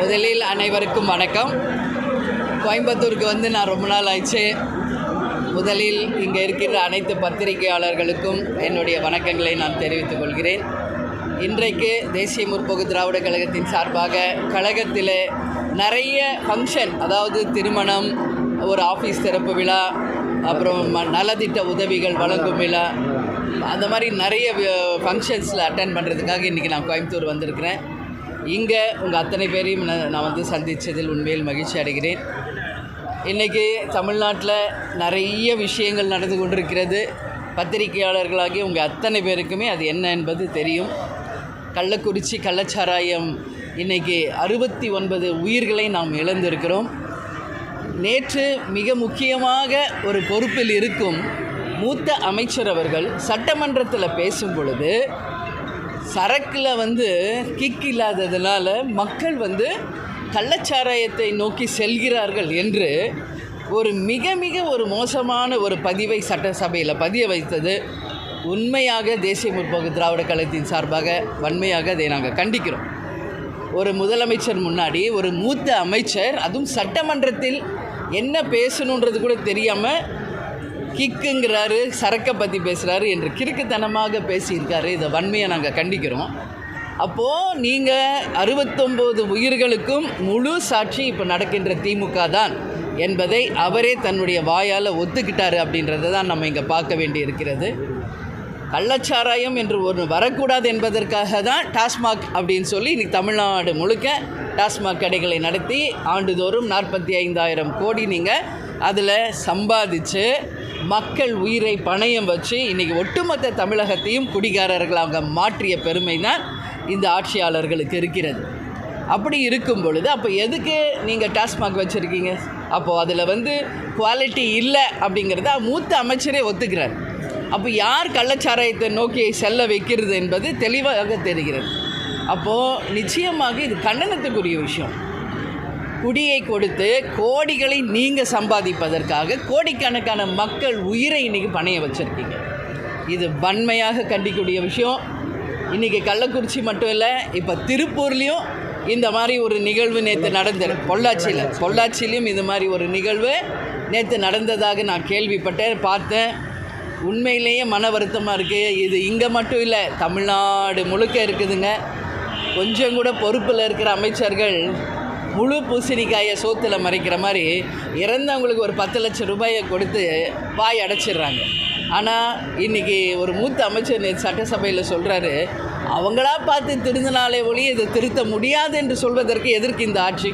முதலில் அனைவருக்கும் வணக்கம். கோயம்புத்தூருக்கு வந்து நான் ரொம்ப நாள் ஆயிடுச்சு. முதலில் இங்கே இருக்கிற அனைத்து பத்திரிகையாளர்களுக்கும் என்னுடைய வணக்கங்களை நான் தெரிவித்துக் கொள்கிறேன். இன்றைக்கு தேசிய முற்போக்கு திராவிட கழகத்தின் சார்பாக கழகத்தில் நிறைய ஃபங்க்ஷன் அதாவது திருமணம் ஒரு ஆஃபீஸ் திறப்பு விழா அப்புறம் ம- நலத்திட்ட உதவிகள் வழங்கும் விழா அந்த மாதிரி நிறைய ஃபங்க்ஷன்ஸில் அட்டன் பண்ணுறதுக்காக இன்றைக்கி நான் கோயம்புத்தூர் வந்திருக்கிறேன். இங்கே உங்கள் அத்தனை பேரையும் நான் நான் வந்து சந்தித்ததில் உண்மையில் மகிழ்ச்சி அடைகிறேன். இன்றைக்கி தமிழ்நாட்டில் நிறைய விஷயங்கள் நடந்து கொண்டிருக்கிறது. பத்திரிகையாளர்களாகி உங்கள் அத்தனை பேருக்குமே அது என்ன என்பது தெரியும். கள்ளக்குறிச்சி கள்ளச்சாராயம் இன்றைக்கி அறுபத்தி ஒன்பது உயிர்களை நாம் இழந்திருக்கிறோம். நேற்று மிக முக்கியமாக ஒரு பொறுப்பில் இருக்கும் மூத்த அமைச்சர் அவர்கள் சட்டமன்றத்தில் பேசும் பொழுது சரக்கில் வந்து கிக் இல்லாததுனால மக்கள் வந்து கள்ளச்சாராயத்தை நோக்கி செல்கிறார்கள் என்று ஒரு மிக மிக ஒரு மோசமான ஒரு பதிவை சட்டசபையில் பதிய வைத்தது. உண்மையாக தேசிய முற்போக்கு திராவிட கழகத்தின் சார்பாக வன்மையாக அதை நாங்கள் கண்டிக்கிறோம். ஒரு முதலமைச்சர் முன்னாடி ஒரு மூத்த அமைச்சர் அதுவும் சட்டமன்றத்தில் என்ன பேசணுன்றது கூட தெரியாமல் கிக்குங்கிறாரு சரக்கை பற்றி பேசுகிறாரு என்று கிறுக்குத்தனமாக பேசியிருக்காரு. இதை வன்மையை நாங்கள் கண்டிக்கிறோம். அப்போது நீங்கள் அறுபத்தொம்போது உயிர்களுக்கும் முழு சாட்சி இப்போ நடக்கின்ற திமுக தான் என்பதை அவரே தன்னுடைய வாயால் ஒத்துக்கிட்டாரு அப்படின்றத தான் நம்ம இங்கே பார்க்க வேண்டி இருக்கிறது. கள்ளச்சாராயம் என்று ஒன்று வரக்கூடாது என்பதற்காக தான் டாஸ்மாக் அப்படின்னு சொல்லி இன்னைக்கு தமிழ்நாடு முழுக்க டாஸ்மாக் கடைகளை நடத்தி ஆண்டுதோறும் நாற்பத்தி ஐந்தாயிரம் கோடி நீங்கள் அதில் சம்பாதிச்சு மக்கள் உயிரை பணயம் வச்சு இன்றைக்கி ஒட்டுமொத்த தமிழகத்தையும் குடிகாரர்களாக மாற்றிய பெருமை தான் இந்த ஆட்சியாளர்களுக்கு இருக்கிறது. அப்படி இருக்கும் பொழுது அப்போ எதுக்கு நீங்கள் டாஸ்மாக் வச்சுருக்கீங்க? அப்போது அதில் வந்து குவாலிட்டி இல்லை அப்படிங்கிறத மூத்த அமைச்சரே ஒத்துக்கிறார். அப்போ யார் கள்ளச்சாராயத்தை நோக்கி செல்ல வைக்கிறது என்பது தெளிவாக தெரிகிறது. அப்போது நிச்சயமாக இது கண்டனத்துக்குரிய விஷயம். குடியை கொடுத்து கோடிகளை நீங்கள் சம்பாதிப்பதற்காக கோடிக்கணக்கான மக்கள் உயிரை இன்றைக்கி பணைய வச்சுருக்கீங்க. இது வன்மையாக கண்டிக்கூடிய விஷயம். இன்றைக்கி கள்ளக்குறிச்சி மட்டும் இல்லை இப்போ திருப்பூர்லேயும் இந்த மாதிரி ஒரு நிகழ்வு நேற்று நடந்தது. பொள்ளாச்சியில் பொள்ளாச்சியிலையும் இது மாதிரி ஒரு நிகழ்வு நேற்று நடந்ததாக நான் கேள்விப்பட்டேன் பார்த்தேன். உண்மையிலேயே மன வருத்தமாக இருக்குது இது இங்கே மட்டும் இல்லை தமிழ்நாடு முழுக்க இருக்குதுங்க. கொஞ்சம் கூட பொறுப்பில் இருக்கிற அமைச்சர்கள் முழு பூசணிக்காயை சோத்தில் மறைக்கிற மாதிரி இறந்தவங்களுக்கு ஒரு பத்து லட்சம் ரூபாயை கொடுத்து வாய் அடைச்சிடுறாங்க. ஆனால் இன்றைக்கி ஒரு மூத்த அமைச்சர் சட்டசபையில் சொல்கிறாரு அவங்களா பார்த்து திருந்தினாலே ஒளி இதை திருத்த முடியாது என்று சொல்வதற்கு எதற்கு இந்த ஆட்சி?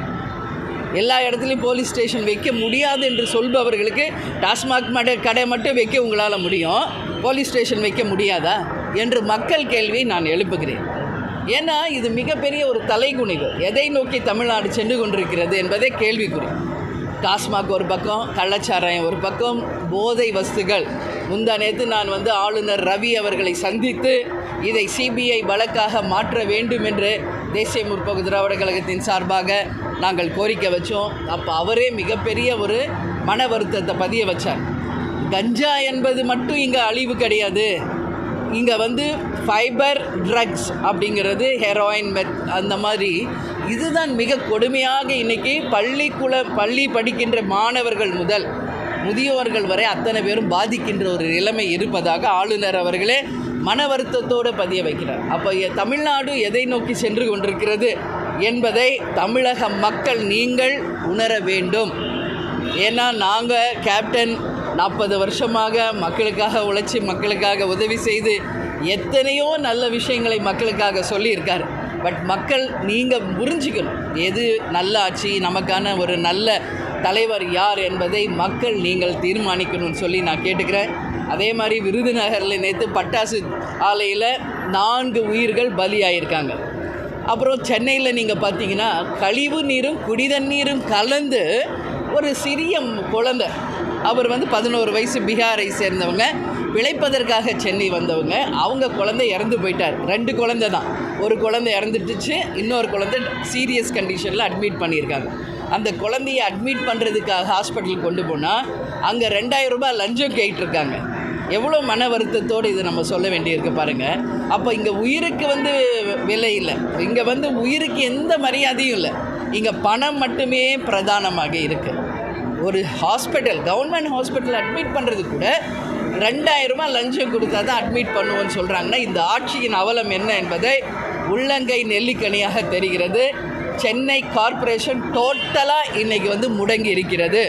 எல்லா இடத்துலையும் போலீஸ் ஸ்டேஷன் வைக்க முடியாது என்று சொல்பவர்களுக்கு டாஸ்மாக் மட கடை மட்டும் வைக்க உங்களால் முடியும் போலீஸ் ஸ்டேஷன் வைக்க முடியாதா? என்று மக்கள் கேள்வி நான் எழுப்புகிறேன். ஏன்னா இது மிகப்பெரிய ஒரு தலைகுனிவு. எதை நோக்கி தமிழ்நாடு சென்று கொண்டிருக்கிறது என்பதே கேள்விக்குறி. டாஸ்மாக் ஒரு பக்கம் கள்ளச்சாராயம் ஒரு பக்கம் போதை வஸ்துகள். முந்தா நேற்று நான் வந்து ஆளுநர் ரவி அவர்களை சந்தித்து இதை சிபிஐ வழக்காக மாற்ற வேண்டும் என்று தேசிய முற்போக்கு திராவிட கழகத்தின் சார்பாக நாங்கள் கோரிக்கை வச்சோம். அப்போ அவரே மிகப்பெரிய ஒரு மன வருத்தத்தை பதிய வச்சார். கஞ்சா என்பது மட்டும் இங்கே அழிவு கிடையாது. இங்கே வந்து ஃபைபர் ட்ரக்ஸ் அப்படிங்கிறது ஹெரோயின் மெத் அந்த மாதிரி. இதுதான் மிக கொடுமையாக இன்றைக்கி பள்ளிக்குள பள்ளி படிக்கின்ற மாணவர்கள் முதல் முதியோர்கள் வரை அத்தனை பேரும் பாதிக்கின்ற ஒரு நிலைமை இருப்பதாக ஆளுநர் அவர்களே மன வருத்தத்தோடு பதிய வைக்கிறார். அப்போ தமிழ்நாடு எதை நோக்கி சென்று கொண்டிருக்கிறது என்பதை தமிழக மக்கள் நீங்கள் உணர வேண்டும். ஏன்னா நாங்கள் கேப்டன் நாற்பது வருஷமாக மக்களுக்காக உழைச்சி மக்களுக்காக உதவி செய்து எத்தனையோ நல்ல விஷயங்களை மக்களுக்காக சொல்லியிருக்காரு. பட் மக்கள் நீங்கள் புரிஞ்சுக்கணும். எது நல்ல ஆட்சி நமக்கான ஒரு நல்ல தலைவர் யார் என்பதை மக்கள் நீங்கள் தீர்மானிக்கணும்னு சொல்லி நான் கேட்டுக்கிறேன். அதே மாதிரி விருதுநகரில் நேற்று பட்டாசு ஆலையில் நான்கு உயிர்கள் பலியாயிருக்காங்க. அப்புறம் சென்னையில் நீங்கள் பார்த்தீங்கன்னா கழிவு நீரும் குடிதண்ணீரும் கலந்து ஒரு சிறிய குழந்தை அவர் வந்து பதினோரு வயசு பீகாரை சேர்ந்தவங்க. பிழைப்பதற்காக சென்னை வந்தவங்க. அவங்க குழந்தை இறந்து போயிட்டார். ரெண்டு குழந்தை தான். ஒரு குழந்தை இறந்துட்டுச்சு இன்னொரு குழந்தை சீரியஸ் கண்டிஷனில் அட்மிட் பண்ணியிருக்காங்க. அந்த குழந்தைய அட்மிட் பண்ணுறதுக்காக ஹாஸ்பிட்டலுக்கு கொண்டு போனால் அங்கே ரெண்டாயிரம் ரூபாய் லஞ்சம் கேட்டிருக்காங்க. எவ்வளோ மன வருத்தத்தோடு இதை நம்ம சொல்ல வேண்டியிருக்கு பாருங்கள் அப்போ இங்கே உயிருக்கு வந்து விலை இல்லை. இங்கே வந்து உயிருக்கு எந்த மரியாதையும் இல்லை. இங்கே பணம் மட்டுமே பிரதானமாக இருக்குது ஒரு ஹாஸ்பிட்டல் கவர்மெண்ட் ஹாஸ்பிட்டல் அட்மிட் பண்ணுறது கூட ரெண்டாயிரரூபா லஞ்சம் கொடுத்தா தான் அட்மிட் பண்ணுவோன்னு சொல்கிறாங்கன்னா இந்த ஆட்சியின் அவலம் என்ன என்பதை உள்ளங்கை நெல்லிக்கனியாக தெரிகிறது. சென்னை கார்ப்பரேஷன் டோட்டலாக இன்றைக்கி வந்து முடங்கி இருக்கிறது.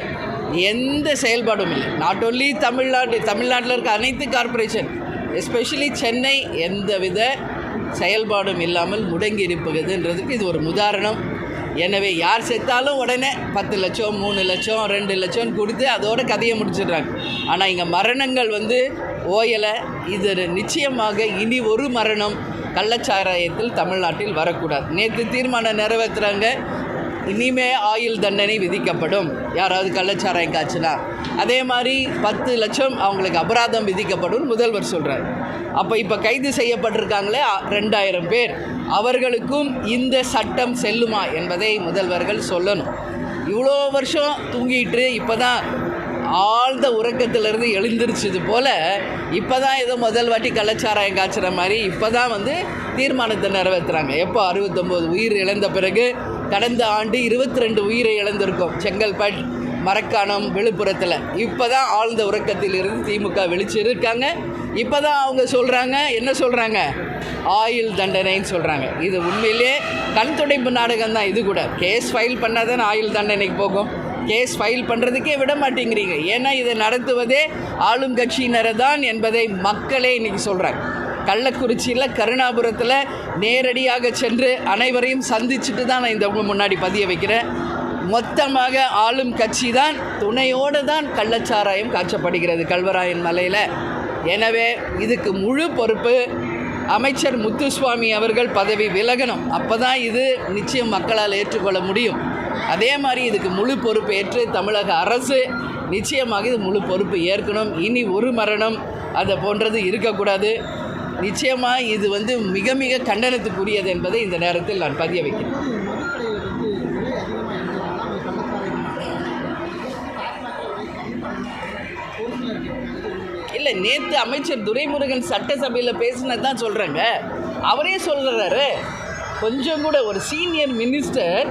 எந்த செயல்பாடும் இல்லை. நாட் ஒன்லி தமிழ்நாடு தமிழ்நாட்டில் இருக்க அனைத்து கார்ப்பரேஷன் எஸ்பெஷலி சென்னை எந்தவித செயல்பாடும் இல்லாமல் முடங்கி இருப்பதுன்றதுக்கு இது ஒரு உதாரணம். எனவே யார் செத்தாலும் உடனே பத்து லட்சம் மூணு லட்சம் ரெண்டு லட்சம் கொடுத்து அதோட கதையை முடிச்சிடுறாங்க. ஆனால் இங்கே மரணங்கள் வந்து ஓயலை. இது நிச்சயமாக இனி ஒரு மரணம் கள்ளச்சாராயத்தில் தமிழ்நாட்டில் வரக்கூடாது. நேற்று தீர்மானம் நிறைவேற்றுறாங்க இனிமே ஆயுள் தண்டனை விதிக்கப்படும். யாராவது கள்ளச்சாராயம் காய்ச்சினா. அதே மாதிரி பத்து லட்சம் அவங்களுக்கு அபராதம் விதிக்கப்படும். முதல்வர் சொல்கிறார் அப்போ இப்போ கைது செய்யப்பட்டிருக்காங்களே ரெண்டாயிரம் பேர். அவர்களுக்கும் இந்த சட்டம் செல்லுமா என்பதை முதல்வர்கள் சொல்லணும். இவ்வளோ வருஷம் தூங்கிட்டு இப்போ தான் ஆழ்ந்த உறக்கத்திலிருந்து எழுந்திருச்சது போல் இப்போ தான் ஏதோ முதல் வாட்டி கலாச்சாரம் காய்ச்சுற மாதிரி இப்போ தான் வந்து தீர்மானத்தை நிறைவேற்றுறாங்க எப்போ அறுபத்தொம்போது உயிர் இழந்த பிறகு கடந்த ஆண்டு இருபத்தி ரெண்டு உயிரை இழந்திருக்கோம். செங்கல்பட் மரக்காணம் விழுப்புரத்தில். இப்போ தான் ஆழ்ந்த உறக்கத்தில் இருந்து திமுக விழிச்சிருக்காங்க இப்போ தான் அவங்க சொல்கிறாங்க என்ன சொல்கிறாங்க ஆயுள் தண்டனைன்னு சொல்கிறாங்க இது உண்மையிலே கண் துடைப்பு நாடகம் தான் இது கூட. கேஸ் ஃபைல் பண்ணால் தானே ஆயுள் தண்டனைக்கு போகும்? கேஸ் ஃபைல் பண்ணுறதுக்கே விட மாட்டேங்கிறீங்க. ஏன்னா இதை நடத்துவதே ஆளும் கட்சியினரை தான் என்பதை மக்களே இன்றைக்கி சொல்கிறாங்க கள்ளக்குறிச்சியில் கருணாபுரத்தில் நேரடியாக சென்று அனைவரையும் சந்திச்சுட்டு தான் நான் இந்த முன்னாடி பதிய வைக்கிறேன். மொத்தமாக ஆளும் கட்சி தான் துணையோடு தான் கள்ளச்சாராயம் காய்ச்சப்படுகிறது கல்வராயன் மலையில். எனவே இதுக்கு முழு பொறுப்பு அமைச்சர் முத்துசுவாமி அவர்கள் பதவி விலகணும். அப்போ தான் இது நிச்சயம் மக்களால் ஏற்றுக்கொள்ள முடியும். அதே மாதிரி இதுக்கு முழு பொறுப்பு ஏற்று தமிழக அரசு நிச்சயமாக இது முழு பொறுப்பு ஏற்கணும். இனி ஒரு மரணம் அதை போன்றது இருக்கக்கூடாது. நிச்சயமாக இது வந்து மிக மிக கண்டனத்துக்குரியது என்பதை இந்த நேரத்தில் நான் பதிய வைக்கிறேன். இல்லை நேற்று அமைச்சர் துரைமுருகன் சட்டசபையில் பேசினது தான் சொல்கிறேங்க அவரே சொல்கிறாரு கொஞ்சம் கூட ஒரு சீனியர் மினிஸ்டர்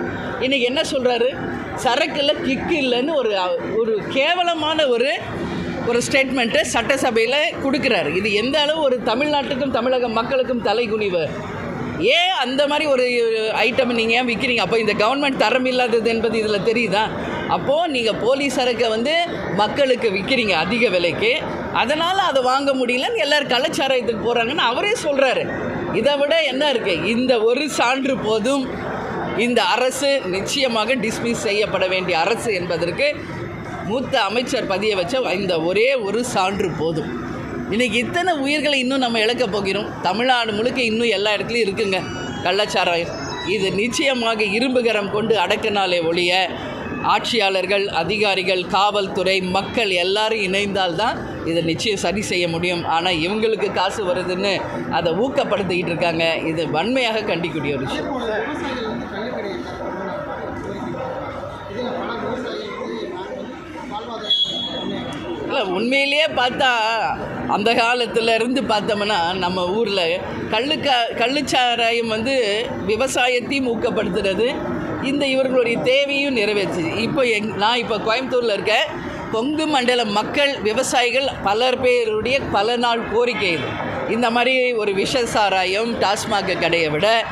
இன்னைக்கு என்ன சொல்கிறாரு சரக்கில் கிக்கு இல்லைன்னு ஒரு ஒரு கேவலமான ஒரு ஒரு ஸ்டேட்மெண்ட்டை சட்டசபையில் கொடுக்குறாரு. இது எந்த அளவு ஒரு தமிழ்நாட்டுக்கும் தமிழக மக்களுக்கும் தலைகுனிவு? ஏன் அந்த மாதிரி ஒரு ஐட்டம் நீங்கள் ஏன் விற்கிறீங்க அப்போ இந்த கவர்மெண்ட் தரம் இல்லாதது என்பது இதில் தெரியுதா? அப்போது நீங்கள் போலீஸ் சரக்கை வந்து மக்களுக்கு விற்கிறீங்க அதிக விலைக்கு. அதனால் அதை வாங்க முடியலன்னு எல்லோரும் கலாச்சாரத்துக்கு போகிறாங்கன்னு அவரே சொல்கிறாரு இதை விட என்ன இருக்குது இந்த ஒரு சான்று போதும். இந்த அரசு நிச்சயமாக டிஸ்மிஸ் செய்யப்பட வேண்டிய அரசு என்பதற்கு மூத்த அமைச்சர் பதிய வச்ச இந்த ஒரே ஒரு சான்று போதும். இன்னைக்கு இத்தனை உயிர்களை இன்னும் நம்ம இழக்க போகிறோம். தமிழ்நாடு முழுக்க இன்னும் எல்லா இடத்துலையும் இருக்குங்க கள்ளச்சாராயம். இது நிச்சயமாக இரும்புகரம் கொண்டு அடக்கினாலே ஒழிய ஆட்சியாளர்கள் அதிகாரிகள் காவல்துறை மக்கள் எல்லாரும் இணைந்தால்தான் இதை நிச்சயம் சரி செய்ய முடியும். ஆனால் இவங்களுக்கு காசு வருதுன்னு அதை ஊக்கப்படுத்திக்கிட்டு இருக்காங்க. இது வன்மையாக கண்டிக்கூடிய ஒரு விஷயம். இல்லை உண்மையிலேயே பார்த்தா அந்த காலத்தில் இருந்து பார்த்தோம்னா நம்ம ஊரில் கள்ளுக்கா கள்ளுச்சாராயம் வந்து விவசாயத்தையும் ஊக்கப்படுத்துறது இந்த இவர்களுடைய தேவையும் நிறைவேற்றுச்சு இப்போ எங் நான் இப்போ கோயம்புத்தூரில் இருக்கேன். கொங்கு மண்டல மக்கள் விவசாயிகள் பலர் பேருடைய பல நாள் கோரிக்கை இது இந்த மாதிரி ஒரு விஷ சாராயம் டாஸ்மாக கடையை விட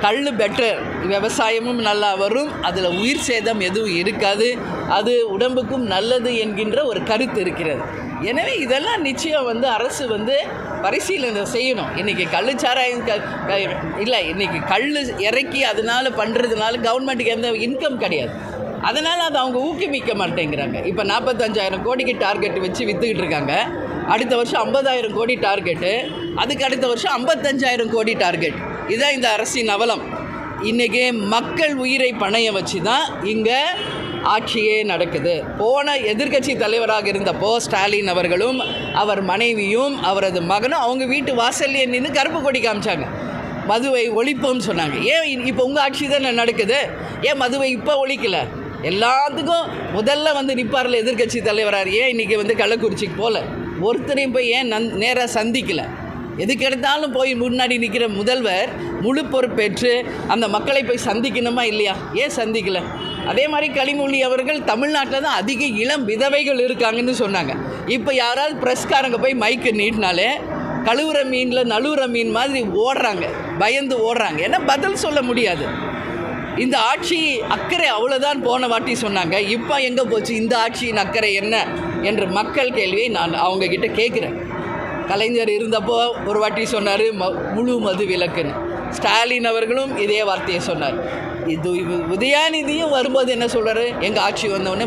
கல் பெட்டர் விவசாயமும் நல்லா வரும். அதில் உயிர் சேதம் எதுவும் இருக்காது. அது உடம்புக்கும் நல்லது என்கின்ற ஒரு கருத்து இருக்கிறது. எனவே இதெல்லாம் நிச்சயம் வந்து அரசு வந்து பரிசீலனை செய்யணும். இன்றைக்கி கல் சாராயம் க- இல்லை இன்றைக்கி கல் இறக்கி அதனால பண்ணுறதுனால கவர்மெண்ட்டுக்கு எந்த இன்கம் கிடையாது. அதனால் அதை அவங்க ஊக்குவிக்க மாட்டேங்கிறாங்க. இப்போ நாற்பத்தஞ்சாயிரம் கோடிக்கு டார்கெட் வச்சு விற்றுக்கிட்டு இருக்காங்க. அடுத்த வருஷம் ஐம்பதாயிரம் கோடி டார்கெட்டு அதுக்கு அடுத்த வருஷம் ஐம்பத்தஞ்சாயிரம் கோடி டார்கெட் இதுதான் இந்த அரசின் அவலம். இன்றைக்கி மக்கள் உயிரை பணைய வச்சு தான் இங்கே ஆட்சியே நடக்குது. போன எதிர்க்கட்சி தலைவராக இருந்தப்போ ஸ்டாலின் அவர்களும் அவர் மனைவியும் அவரது மகனும் அவங்க வீட்டு வாசல்லே நின்று கருப்பு கொடி காமிச்சாங்க. மதுவை ஒழிப்போம்னு சொன்னாங்க. ஏன் இப்போ உங்கள் ஆட்சி தான் நடக்குது? ஏன் மதுவை இப்போ ஒழிக்கல? எல்லாத்துக்கும் முதல்ல வந்து நிற்பார்ல எதிர்க்கட்சி தலைவரார். ஏன் இன்றைக்கி வந்து கள்ளக்குறிச்சிக்கு போகல ஒருத்தரையும் போய் ஏன் நன் நேராக சந்திக்கலை? எதுக்கெடுத்தாலும் போய் முன்னாடி நிற்கிற முதல்வர் முழு பொறுப்பேற்று அந்த மக்களை போய் சந்திக்கணுமா இல்லையா? ஏன் சந்திக்கல? அதே மாதிரி கனிமொழி அவர்கள் தமிழ்நாட்டில் தான் அதிக இளம் விதவைகள் இருக்காங்கன்னு சொன்னாங்க. இப்போ யாராவது ப்ரெஸ்காரங்க போய் மைக்கு நீட்டினாலே கழுவுற மீனில் நழுவுற மீன் மாதிரி ஓடுறாங்க. பயந்து ஓடுறாங்க. ஏன்னா பதில் சொல்ல முடியாது. இந்த ஆட்சி அக்கறை அவ்வளோதான் போன வாட்டி சொன்னாங்க. இப்போ எங்கே போச்சு? இந்த ஆட்சியின் அக்கறை என்ன? என்று மக்கள் கேள்வியை நான் அவங்கக்கிட்ட கேட்குறேன். கலைஞர் இருந்தப்போ ஒரு வாட்டி சொன்னார் ம முழு மது விலக்குன்னு. ஸ்டாலின் அவர்களும் இதே வார்த்தையை சொன்னார். இது உதயாநிதியும் வரும்போது என்ன சொல்கிறாரு எங்கள் ஆட்சி வந்தவுடனே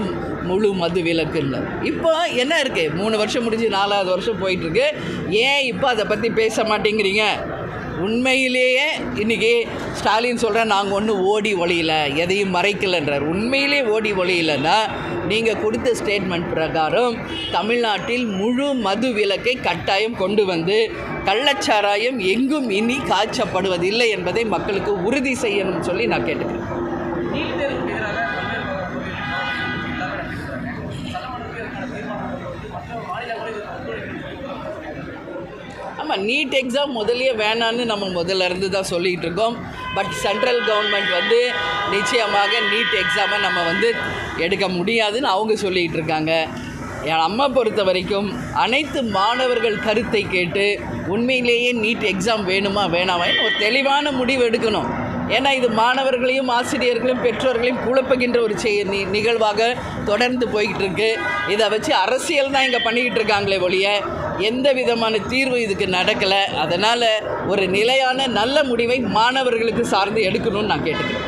முழு மது விலக்குன்னு. இப்போ என்ன இருக்குது மூணு வருஷம் முடிஞ்சு நாலாவது வருஷம் போயிட்டுருக்கு ஏன் இப்போ அதை பற்றி பேச மாட்டேங்கிறீங்க? உண்மையிலேயே இன்றைக்கி ஸ்டாலின் சொல்கிற நாங்கள் ஒன்றும் ஓடி ஒளியல எதையும் மறைக்கலைன்றார். உண்மையிலே ஓடி ஒளியலைன்னா நீங்கள் கொடுத்த ஸ்டேட்மெண்ட் பிரகாரம் தமிழ்நாட்டில் முழு மது விலக்கை கட்டாயம் கொண்டு வந்து கள்ளச்சாராயம் எங்கும் இனி காய்ச்சப்படுவதில்லை என்பதை மக்களுக்கு உறுதி செய்யணும்னு சொல்லி நான் கேட்டுக்கிறேன். ஆமாம் நீட் எக்ஸாம் முதல்லயே வேணான்னு நம்ம முதல்ல இருந்து தான் சொல்லிகிட்டு இருக்கோம். பட் சென்ட்ரல் கவர்மெண்ட் வந்து நிச்சயமாக நீட் எக்ஸாமை நம்ம வந்து எடுக்க முடியாதுன்னு அவங்க சொல்லிகிட்டு இருக்காங்க. என் அம்மா பொறுத்த வரைக்கும் அனைத்து மாணவர்கள் கருத்தை கேட்டு உண்மையிலேயே நீட் எக்ஸாம் வேணுமா வேணாமான்னு ஒரு தெளிவான முடிவு எடுக்கணும். ஏன்னா இது மாணவர்களையும் ஆசிரியர்களையும் பெற்றோர்களையும் குழப்புகின்ற ஒரு செய் நி நிகழ்வாக தொடர்ந்து போய்கிட்டு இருக்கு. இதை வச்சு அரசியல் தான் இங்கே பண்ணிக்கிட்டு இருக்காங்களே ஒழிய எந்த விதமான தீர்வு இதுக்கு நடக்கலை. அதனால் ஒரு நிலையான நல்ல முடிவை மாணவர்களுக்கு சார்ந்து எடுக்கணும்னு நான் கேட்டுக்கிறேன்.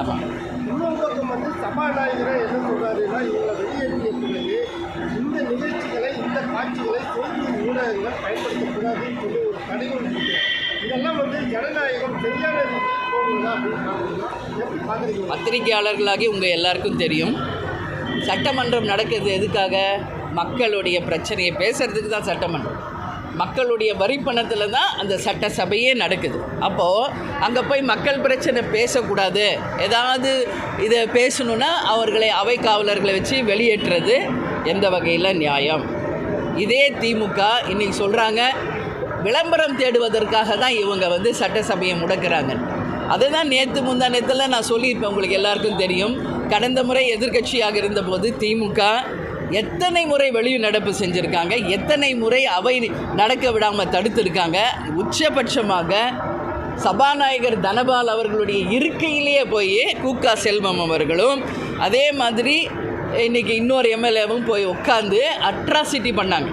ஆமாம் சபாநாயகரை என்ன சொல்றாருன்னா இவங்களை வெளியேற்றிய பிறகு இந்த நிகழ்ச்சிகளை இந்த காட்சிகளை செய்தி ஊடகங்கள் பயன்படுத்தக்கூடாதுன்னு சொல்லி ஒரு இதெல்லாம் வந்து ஜனநாயகம் சரியான பத்திரிகையாளர்களாகி உங்கள் எல்லாருக்கும் தெரியும். சட்டமன்றம் நடக்கிறது எதுக்காக? மக்களுடைய பிரச்சனையை பேசுகிறதுக்கு தான் சட்டமன்றம். மக்களுடைய வரி பணத்தில் தான் அந்த சட்டசபையே நடக்குது. அப்போது அங்கே போய் மக்கள் பிரச்சனை பேசக்கூடாது. ஏதாவது இதை பேசணுன்னா அவர்களை அவை காவலர்களை வச்சு வெளியேற்றுறது எந்த வகையில் நியாயம்? இதே திமுக இன்றைக்கி சொல்கிறாங்க விளம்பரம் தேடுவதற்காக தான் இவங்க வந்து சட்டசபையை முடக்கிறாங்க அதை தான் நேற்று முந்தா நேரத்தில் நான் சொல்லியிருப்பேன் உங்களுக்கு எல்லாருக்கும் தெரியும். கடந்த முறை எதிர்க்கட்சியாக இருந்தபோது திமுக எத்தனை முறை வெளி நடப்பு செஞ்சுருக்காங்க எத்தனை முறை அவை நடக்க விடாமல் தடுத்திருக்காங்க உச்சபட்சமாக சபாநாயகர் தனபால் அவர்களுடைய இருக்கையிலேயே போய் கூக்கா செல்வம் அவர்களும் அதே மாதிரி இன்னைக்கு இன்னொரு எம்எல்ஏவும் போய் உட்காந்து அட்ராசிட்டி பண்ணாங்க.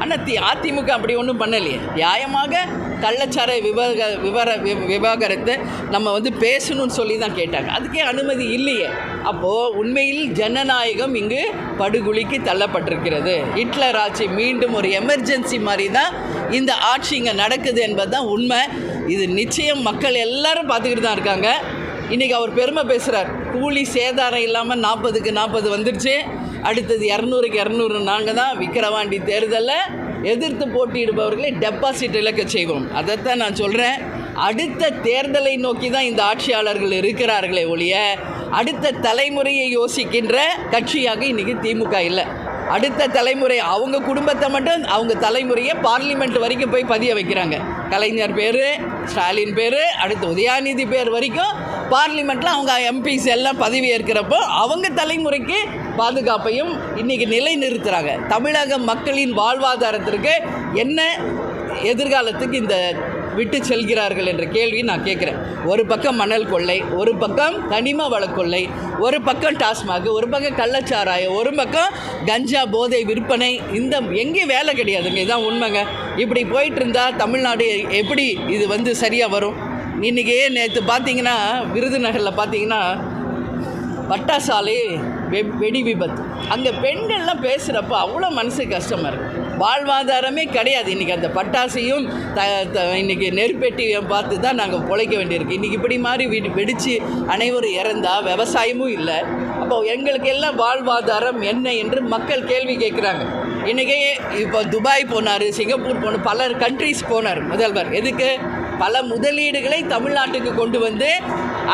ஆனால் தி அதிமுக அப்படி ஒன்றும் பண்ணலையே. நியாயமாக கள்ளச்சார விவக விவர வி- விவாகரத்தை நம்ம வந்து பேசணும்னு சொல்லி தான் கேட்டாங்க. அதுக்கே அனுமதி இல்லையே. அப்போது உண்மையில் ஜனநாயகம் இங்கு படுகொலிக்கு தள்ளப்பட்டிருக்கிறது. ஹிட்லர் ஆட்சி மீண்டும் ஒரு எமர்ஜென்சி மாதிரி தான் இந்த ஆட்சி இங்கே நடக்குது என்பது தான் உண்மை. இது நிச்சயம் மக்கள் எல்லாரும் பார்த்துக்கிட்டு தான் இருக்காங்க. இன்றைக்கி அவர் பெருமை பேசுகிறார் கூலி சேதாரம் இல்லாமல் நாற்பதுக்கு நாற்பது வந்துடுச்சு அடுத்தது இரநூறுக்கு இரநூறு நாங்கள் தான் விக்கிரவாண்டி தேர்தலில் எதிர்த்து போட்டியிடுபவர்களை டெபாசிட் இழக்க செய்வோம். அதைத்தான் நான் சொல்கிறேன் அடுத்த தேர்தலை நோக்கி தான் இந்த ஆட்சியாளர்கள் இருக்கிறார்களே ஒழிய அடுத்த தலைமுறையை யோசிக்கின்ற கட்சியாக இன்றைக்கி திமுக இல்லை. அடுத்த தலைமுறை அவங்க குடும்பத்தை மட்டும் அவங்க தலைமுறையை பார்லிமெண்ட் வரைக்கும் போய் பதிய வைக்கிறாங்க. கலைஞர் பேர் ஸ்டாலின் பேர் அடுத்து உதயாநிதி பேர் வரைக்கும் பார்லிமெண்ட்டில் அவங்க எம்பிஸ் எல்லாம் பதவி ஏற்கிறப்போ அவங்க தலைமுறைக்கு பாதுகாப்பையும் இன்றைக்கி நிலைநிறுத்துகிறாங்க தமிழக மக்களின் வாழ்வாதாரத்திற்கு என்ன எதிர்காலத்துக்கு இந்த விட்டு செல்கிறார்கள் என்ற கேள்வி நான் கேட்குறேன். ஒரு பக்கம் மணல் கொள்ளை ஒரு பக்கம் கனிம வள கொள்ளை ஒரு பக்கம் டாஸ்மாக் ஒரு பக்கம் கள்ளச்சாராயம் ஒரு பக்கம் கஞ்சா போதை விற்பனை. இந்த எங்கேயும் வேலை கிடையாதுங்க. இதுதான் உண்மைங்க. இப்படி போயிட்டு இருந்தால் தமிழ்நாடு எப்படி இது வந்து சரியாக வரும்? இன்றைக்கி நேற்று பார்த்தீங்கன்னா விருதுநகரில் பார்த்தீங்கன்னா பட்டாசாலை வெடி விபத்து. அந்த பெண்கள்லாம் பேசுகிறப்ப அவ்வளோ மனசு கஷ்டமாக இருக்குது வாழ்வாதாரமே கிடையாது. இன்றைக்கி அந்த பட்டாசையும் த த இன்றைக்கி நெருப்பெட்டியும் பார்த்து தான் நாங்கள் பிழைக்க வேண்டியிருக்கு. இன்றைக்கி இப்படி மாதிரி வீடு வெடித்து அனைவரும் இறந்தால் விவசாயமும் இல்லை. அப்போ எங்களுக்கு எல்லாம் வாழ்வாதாரம் என்ன என்று மக்கள் கேள்வி கேட்குறாங்க. இன்றைக்கே இப்போ துபாய் போனார் சிங்கப்பூர் போன பல கண்ட்ரிஸ் போனார் முதல்வர். எதுக்கு? பல முதலீடுகளை தமிழ்நாட்டுக்கு கொண்டு வந்து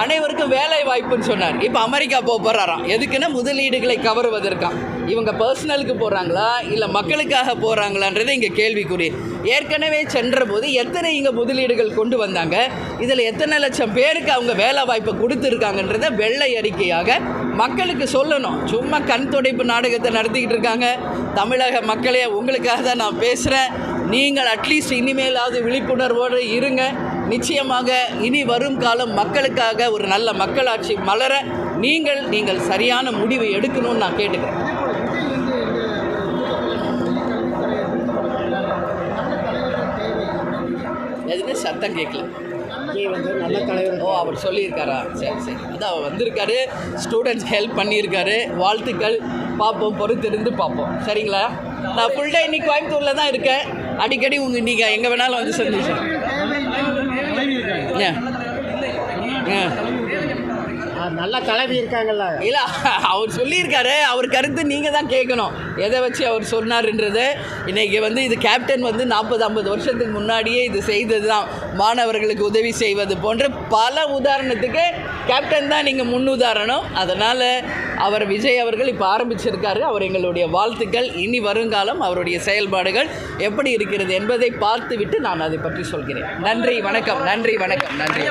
அனைவருக்கும் வேலை வாய்ப்புன்னு சொன்னார். இப்போ அமெரிக்கா போக போகிறாராம் எதுக்குன்னா முதலீடுகளை கவருவதற்காக. இவங்க பர்சனலுக்கு போகிறாங்களா இல்லை மக்களுக்காக போகிறாங்களான்றது இங்கே கேள்விக்குறி. ஏற்கனவே சென்றபோது எத்தனை இங்கே முதலீடுகள் கொண்டு வந்தாங்க? இதில் எத்தனை லட்சம் பேருக்கு அவங்க வேலை வாய்ப்பை கொடுத்துருக்காங்கன்றத வெள்ளை அறிக்கையாக மக்களுக்கு சொல்லணும். சும்மா கண் துடைப்பு நாடகத்தை நடத்திக்கிட்டு இருக்காங்க. தமிழக மக்களே உங்களுக்காக தான் நான் பேசுகிறேன் நீங்கள் அட்லீஸ்ட் இனிமேலாவது விழிப்புணர்வோடு இருங்க. நிச்சயமாக இனி வரும் காலம் மக்களுக்காக ஒரு நல்ல மக்களாட்சி மலர நீங்கள் நீங்கள் சரியான முடிவை எடுக்கணும்னு நான் கேட்டுக்கிறேன். எதுவுமே சத்தம் கேட்கல. நல்ல தலைவர் ஓ அவர் சொல்லியிருக்காரா? சரி சரி. அதான் அவர் வந்திருக்காரு. ஸ்டூடெண்ட்ஸ் ஹெல்ப் பண்ணியிருக்காரு. வாழ்த்துக்கள். பார்ப்போம் பொறுத்திருந்து பார்ப்போம். சரிங்களா? நான் ஃபுல் டே இன்னைக்கு கோயம்புத்தூரில் தான் இருக்கேன். அடிக்கடி உங்கள் நீங்கள் எங்கே வேணாலும் வந்து ஆ. நல்ல தலைவி இருக்காங்கல்ல. இல்லை அவர் சொல்லியிருக்காரு. அவர் கருத்து நீங்கள் தான் கேட்கணும். எதை வச்சு அவர் சொன்னார்ன்றது. இன்றைக்கி வந்து இது கேப்டன் வந்து நாற்பது ஐம்பது வருஷத்துக்கு முன்னாடியே இது செய்தது தான். மாணவர்களுக்கு உதவி செய்வது போன்ற பல உதாரணத்துக்கு கேப்டன் தான் நீங்கள் முன்னுதாரணம். அதனால் அவர் விஜய் அவர்கள் இப்போ ஆரம்பிச்சிருக்காரு. அவர் எங்களுடைய வாழ்த்துக்கள். இனி வருங்காலம் அவருடைய செயல்பாடுகள் எப்படி இருக்கிறது என்பதை பார்த்துவிட்டு நான் அதை பற்றி சொல்கிறேன். நன்றி வணக்கம் நன்றி வணக்கம் நன்றி.